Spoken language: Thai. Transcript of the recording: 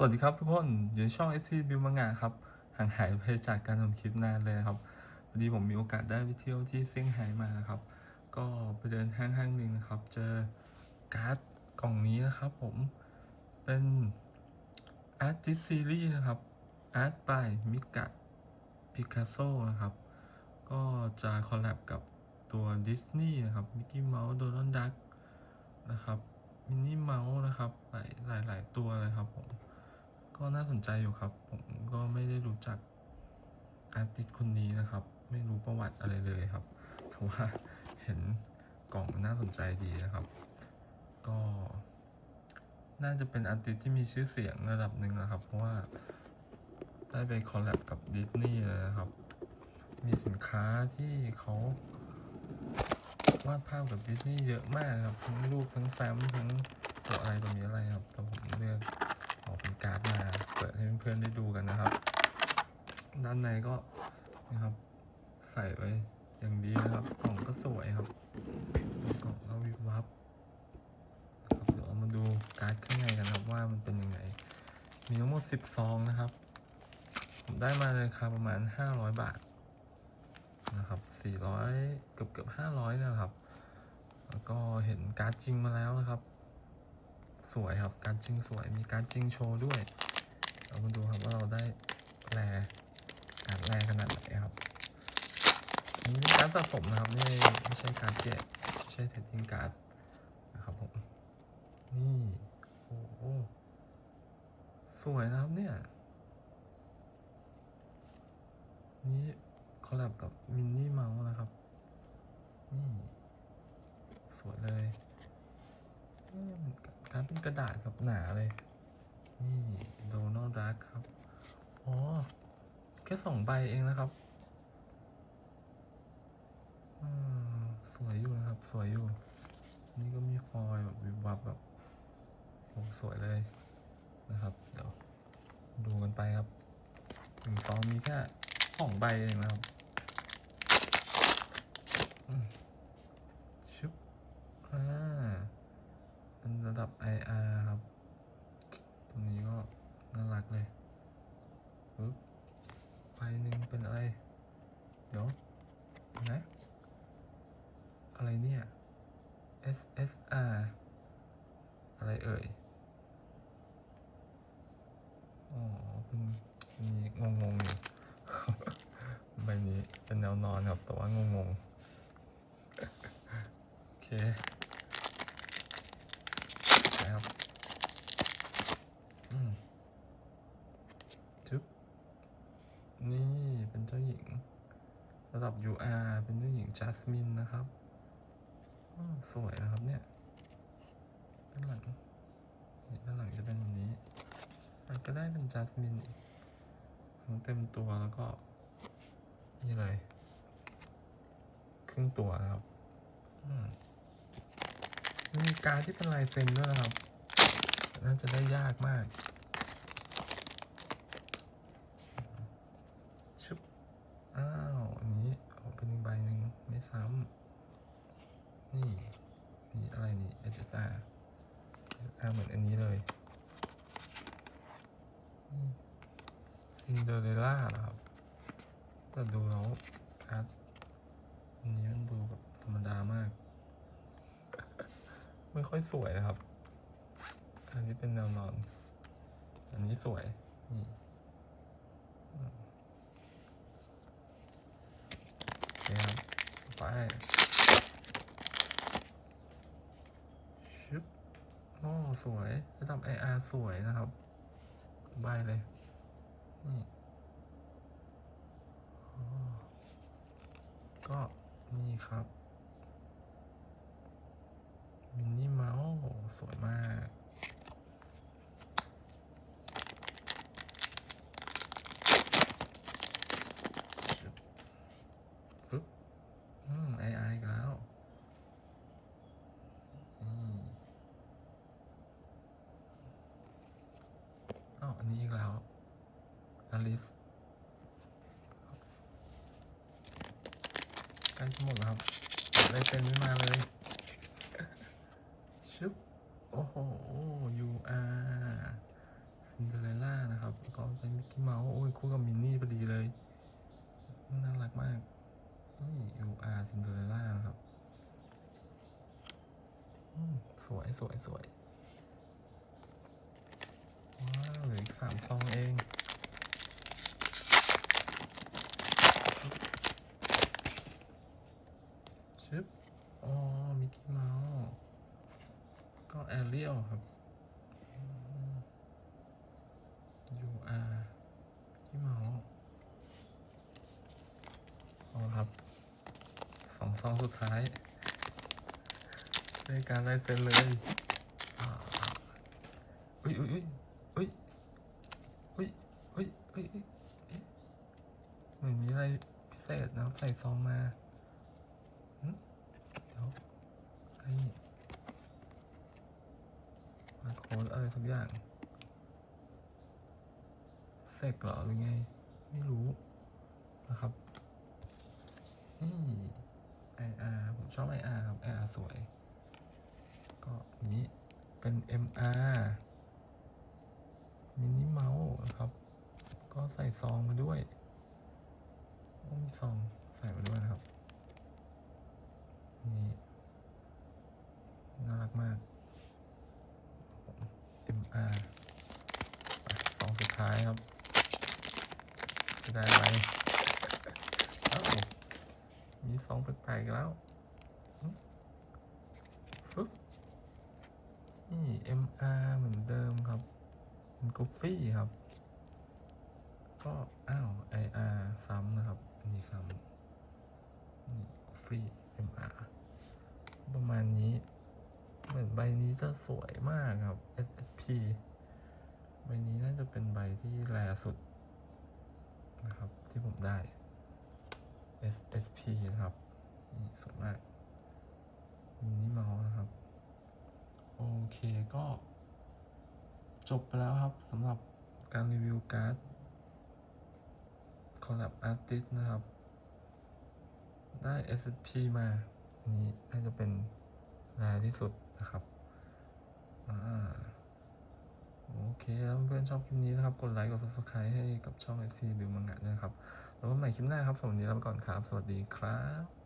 สวัสดีครับทุกคนอยู่ในช่อง ST Build มังงะครับห่างหายไปจากการทำคลิปนานเลยครับพอดีผมมีโอกาสได้ไปเที่ยวที่เซี่ยงไฮ้มาครับ ก็ไปเดินห้างห้างหนึ่งนะครับ เจอการ์ดกล่องนี้นะครับผมเป็น Artist Series นะครับ Art by Mika Picasso นะครับ ก็จะคอลแลบกับตัวดิสนีย์นะครับ Mickey Mouse Donald Duck นะครับมินนี่เมาส์นะครับหลายหลายตัวเลยครับผม ก็น่าสนใจอยู่ครับ ผมก็ไม่ได้รู้จักอาร์ติสต์คนนี้นะครับ ไม่รู้ประวัติอะไรเลยครับแต่ว่าเห็นกล่องน่าสนใจดีนะครับ ก็ น่าจะเป็นอาร์ติสต์ที่มีชื่อเสียงระดับหนึ่งนะครับ เพราะว่าได้ไปคอลแลบกับดิสนีย์เลยนะครับ มีสินค้าที่เขาวาดภาพกับดิสนีย์เยอะมากครับ ทั้งรูปทั้งแฟ้มทั้งตัวอะไรตัวนี้อะไรครับแต่ผมเลือก อาเป็นการ์ดมาเปิดให้เพื่อนๆได้ดูกันนะครับ ด้านในก็นะครับ ใส่ไว้อย่างดีนะครับกล่องก็สวยครับกล่องก็วิบวับนะครับเดี๋ยวเรามาดูการ์ดข้างในกันครับว่ามันเป็นยังไง มีทั้งหมด10ซองนะครับ ผมได้มาในราคาประมาณ 500 บาทนะครับ400เกือบเกือบ500นะครับ แล้วก็เห็นการ์ดจริงมาแล้วนะครับ สวยครับ การจริงสวย มีการจริงโชว์ด้วยเรามาดูครับว่าเราได้แรการแรขนาดไหนครับนนี้เป็นการสะสมนะครับไม่ไม่ใช่การ์ดแกะไม่ใช่เทดดิ้งการ์ดนะครับผมนี่โอ้โหสวยนะครับเนี่ยนี่คอลแลบกับมินนี่เมาส์นะครับนี่สวยเลย การเป็นกระดาษครับหนาเลย นี่โดนัลด์ดักครับ อ๋อ แค่สองใบเองนะครับอืมสวยอยู่นะครับ สวยอยู่ นี่ก็มีฟอยล์แบบวิบวับแบบโอ้สวยเลยนะครับ เดี๋ยวดูกันไปครับหนึ่งซองมีแค่สองใบเองนะครับอืมชุบอ่าเป็นระดับ IR ครับ ตรงนี้ก็น่ารักเลยปึ๊บใบหนึ่งเป็นอะไร เดี๋ยวนะ อะไรเนี่ย SSR อะไรเอ่ย อ๋อเป็นมีงงงอยู่ใบนี้เป็นแนวนอนครับ แต่ว่างงงโอเคนะครับอืมจึ๊บนี่เป็นเจ้าหญิง ระดับ UR เป็นเจ้าหญิงจัสมินนะครับ สวยนะครับเนี่ย ด้านหลังด้านหลังจะเป็นแบบนี้มันก็ได้เป็นจัสมินอีกทั้งเต็มตัวแล้วก็ นี่เลย ครึ่งตัวนะครับมมีการที่เป็นลายเซ็นด้วยนะครับ น่าจะได้ยากมากชุบอ้าว อันนี้เอาเป็นอีกใบหนึ่งไม่ซ้ำ นี่นี่อะไรนี่ SSR SSR เหมือนอันนี้เลยซินเดอเรลล่าเหรอครับแต่ดูแล้วอาร์ตอันนี้มันดูแบบธรรมดามาก ไม่ค่อยสวยนะครับ อันนี้เป็นแนวนอน อันนี้สวย นี่โอเคครับไปชึบโอ้ สวยระดับ IR สวยนะครับใบเลยนี่ก็นี่ครับ อลิสใกล้จหมดแล้วครับได้เป็นไม่มาเลยชึบโอ้โหยูอาร์ซินเดอเรลล่านะครับก็เป็นมิกกี้เมาส์โอ้ยคู่กับมินนี่พอดีเลยน่ารักมากยูอาร์ซินเดอเรลล่านะครับสวยสวยสวยว้าเหลืออีกสามซองเอง U R พี่เมาเอาครับสองซองสุดท้ายในการไลเซนเลยอุ้ยอุ้ยอุ้ยอุ้ยอุ้ยอุ้ยอุ้ยเหมือนมีอะไรพิเศษนะใส่ซองมาเดี๋ยวไอ้มาโค้ดอะไรสักอย่าง เสกเหรอหรือไง ไม่รู้นะครับนี่ IR ผมชอบ IR ครับ IR สวย ก็นนี้เป็น MR มินิเมาส์นะครับ ก็ใส่ซองมาด้วยโอ้มีซองใส่มาด้วยนะครับ นี่ น่ารักมาก MR ไปสองสุดท้ายครับ จะได้อะไรเอ้ามีสองแปลกๆแล้วหึฟึบนี่ MR เหมือนเดิมครับเป็นกุฟี่ครับ ก็อ้าว IR ซ้ำนะครับ อันนี้ซ้ำนี่ฟรี MR ประมาณนี้ เหมือนใบนี้จะสวยมากครับ SSP ใบนี้น่าจะเป็นใบที่แรสุด นะครับ ที่ผมได้ SSP นะครับ นี่สวยมากมินิเมาส์นะครับ โอเคก็จบไปแล้วครับสำหรับการรีวิวการ์ด Collab Artist นะครับ ได้ SSP มานนี้น่าจะเป็นแรที่สุดนะครับ อ่า โอเคแล้วเพื่อนชอบคลิปนี้นะครับ กดไลค์กด subscribe ให้กับช่อง SC ดูมังงะด้วยนะครับ แล้วพบใหม่คลิปหน้าครับสวัสดีแลาไปก่อนครับ สวัสดีครับ